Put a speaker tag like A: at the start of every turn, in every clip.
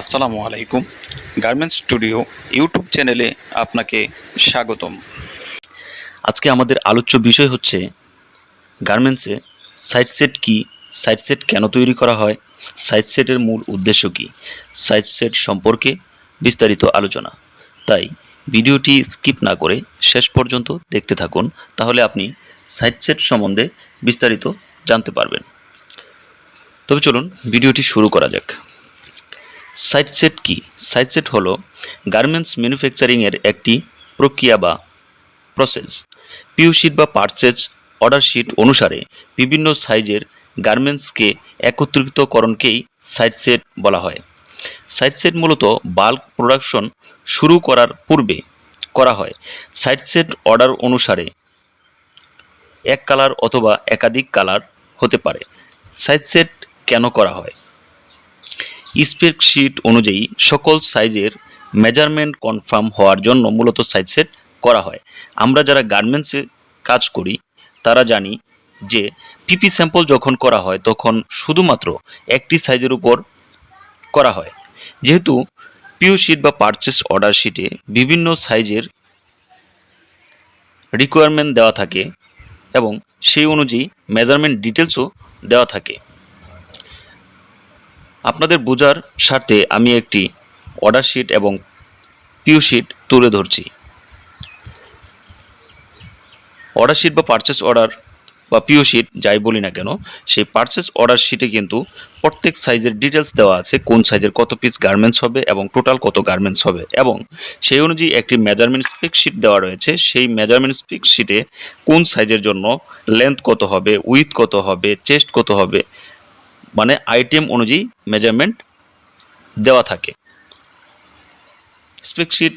A: আসসালামু আলাইকুম। Garments studio YouTube চ্যানেলে আপনাকে স্বাগতম।
B: আজকে আমাদের আলোচ্য বিষয় হচ্ছে গার্মেন্টসে সাইড সেট কী সাইড সেট কেন তৈরি করা হয় সাইড সেটের মূল উদ্দেশ্য কী সাইড সেট সম্পর্কে বিস্তারিত আলোচনা। তাই ভিডিওটি স্কিপ না করে শেষ পর্যন্ত দেখতে থাকুন, তাহলে আপনি সাইড সেট সম্বন্ধে বিস্তারিত জানতে পারবেন। তবে চলুন, ভিডিওটি শুরু করা যাক। সাইড সেট কি? সাইড সেট হলো গার্মেন্টস ম্যানুফ্যাকচারিংয়ের একটি প্রক্রিয়া বা প্রসেস। পিউ শিট বা পার্চেজ অর্ডার শিট অনুসারে বিভিন্ন সাইজের গার্মেন্টসকে একত্রিতকরণকেই সাইড সেট বলা হয়। সাইড সেট মূলত বাল্ক প্রোডাকশন শুরু করার পূর্বে করা হয়। সাইড সেট অর্ডার অনুসারে এক কালার অথবা একাধিক কালার হতে পারে। সাইড সেট কেন করা হয়? স্প্রেডশিট অনুযায়ী সকল সাইজের মেজারমেন্ট কনফার্ম হওয়ার জন্য মূলত সাইজ সেট করা হয়। আমরা যারা গার্মেন্টসে কাজ করি, তারা জানি যে পিপি স্যাম্পল যখন করা হয়, তখন শুধুমাত্র একটি সাইজের উপর করা হয়। যেহেতু পিউ শিট বা পারচেস অর্ডার শিটে বিভিন্ন সাইজের রিকোয়ারমেন্ট দেওয়া থাকে এবং সেই অনুযায়ী মেজারমেন্ট ডিটেলসও দেওয়া থাকে। আপনাদের বোঝার স্বার্থে আমি একটি অর্ডার শিট এবং পিউ শিট তুলে ধরছি। অর্ডার শিট বা পারচেস অর্ডার বা পিও শিট যাই বলি না কেন, সেই পারচেস অর্ডার শিটে কিন্তু প্রত্যেক সাইজের ডিটেলস দেওয়া আছে, কোন সাইজের কত পিস গার্মেন্টস হবে এবং টোটাল কত গার্মেন্টস হবে এবং সেই অনুযায়ী একটি মেজারমেন্ট স্পিক শিট দেওয়া রয়েছে। সেই মেজারমেন্ট স্পিক শিটে কোন সাইজের জন্য লেন্থ কত হবে উইথ কত হবে চেস্ট কত হবে মানে আইটেম অনুযায়ী মেজারমেন্ট দেওয়া থাকে। স্প্রেকশিট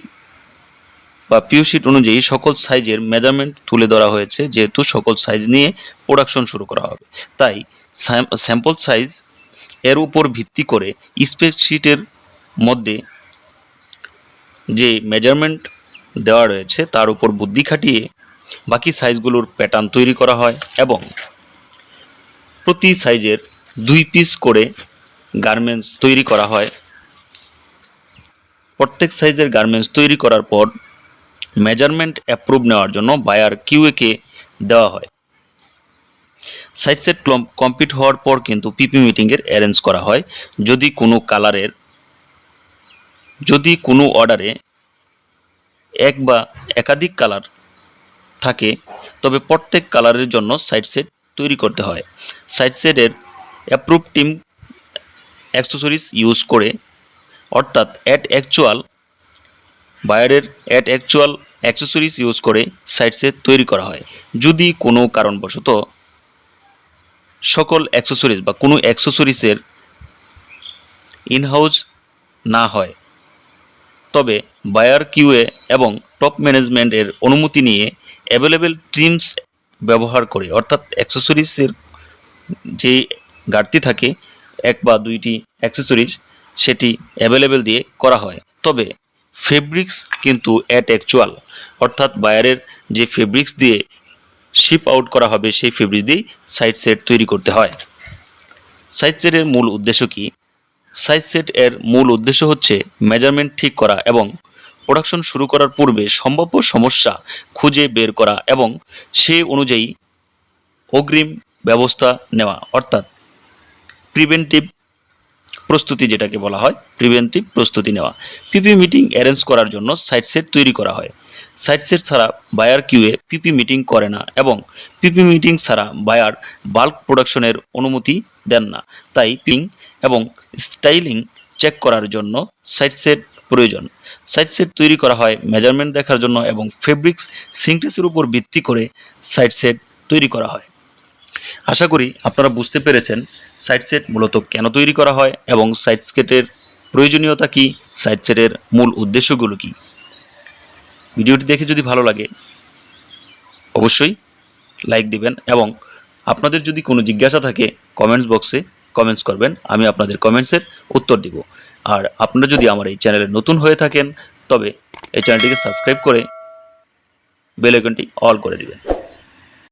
B: বা পিউ শিট অনুযায়ী সকল সাইজের মেজারমেন্ট তুলে ধরা হয়েছে, যেহেতু সকল সাইজ নিয়ে প্রোডাকশন শুরু করা হবে। তাই স্যাম্পল সাইজ এর উপর ভিত্তি করে স্প্রেকশিটের মধ্যে যে মেজারমেন্ট দেওয়া রয়েছে, তার উপর বুদ্ধি খাটিয়ে বাকি সাইজগুলোর প্যাটার্ন তৈরি করা হয় এবং প্রতি সাইজের দুই পিস করে গার্মেন্টস তৈরি করা হয়। প্রত্যেক সাইজের গার্মেন্টস তৈরি করার পর মেজারমেন্ট অ্যাপ্রুভ নেওয়ার জন্য বায়ার কিউএকে দেওয়া হয়। সাইড সেট কমপ্লিট হওয়ার পর কিন্তু পিপি মিটিংয়ের অ্যারেঞ্জ করা হয়। যদি কোনো কালারের যদি কোনো অর্ডারে এক বা একাধিক কালার থাকে, তবে প্রত্যেক কালারের জন্য সাইড সেট তৈরি করতে হয়। সাইড সেটের অ্যাপ্রুভ টিম অ্যাক্সেসরিজ ইউজ করে, অর্থাৎ অ্যাট অ্যাকচুয়াল, বায়ারের অ্যাট অ্যাকচুয়াল অ্যাক্সেসরিজ ইউজ করে সাইট সেট তৈরি করা হয়। যদি কোনো কারণবশত সকল অ্যাক্সেসরিজ বা কোনো অ্যাক্সেসরিজের ইনহাউস না হয়, তবে বায়ার কিউএ এবং টপ ম্যানেজমেন্টের অনুমতি নিয়ে অ্যাভেলেবেল ট্রিমস ব্যবহার করে, অর্থাৎ অ্যাক্সেসরিজের যে ঘাটতি থাকে, এক বা দুইটি অ্যাক্সেসরিজ সেটি অ্যাভেলেবেল দিয়ে করা হয়। তবে ফেব্রিক্স কিন্তু অ্যাট অ্যাকচুয়াল অর্থাৎ বায়ারের যে ফেব্রিক্স দিয়ে শিপ আউট করা হবে, সেই ফেব্রিক্স দিয়েই সাইড সেট তৈরি করতে হয়। সাইড সেটের মূল উদ্দেশ্য কি? সাইড সেট এর মূল উদ্দেশ্য হচ্ছে মেজারমেন্ট ঠিক করা এবং প্রোডাকশন শুরু করার পূর্বে সম্ভাব্য সমস্যা খুঁজে বের করা এবং সে অনুযায়ী অগ্রিম ব্যবস্থা নেওয়া। অর্থাৎ প্রিভেন্টিভ প্রস্তুতি যেটাকে বলা হয় প্রিভেন্টিভ প্রস্তুতি নেওয়া। পিপি মিটিং অ্যারেঞ্জ করার জন্য সাইট সেট তৈরি করা হয়। সাইট সেট ছাড়া বায়ার কিউএ পিপি মিটিং করে না এবং পিপি মিটিং ছাড়া বায়ার বাল্ক প্রোডাকশনের অনুমতি দেন না। তাই পিং এবং স্টাইলিং চেক করার জন্য সাইট সেট প্রয়োজন। সাইট সেট তৈরি করা হয় মেজারমেন্ট দেখার জন্য এবং ফেব্রিক্স সিংটেসের উপর ভিত্তি করে সাইট সেট তৈরি করা হয়। আশা করি আপনারা বুঝতে পেরেছেন সাইড সেট মূলত কেন তৈরি করা হয় এবং সাইড সেটের প্রয়োজনীয়তা কী সাইড সেটের মূল উদ্দেশ্যগুলো কী। ভিডিওটি দেখে যদি ভালো লাগে, অবশ্যই লাইক দিবেন এবং আপনাদের যদি কোনো জিজ্ঞাসা থাকে কমেন্টস বক্সে কমেন্টস করবেন, আমি আপনাদের কমেন্টসের উত্তর দিব। আর আপনারা যদি আমার এই চ্যানেলে নতুন হয়ে থাকেন, তবে এই চ্যানেলটিকে সাবস্ক্রাইব করে বেল আইকনটি অল করে দিবেন।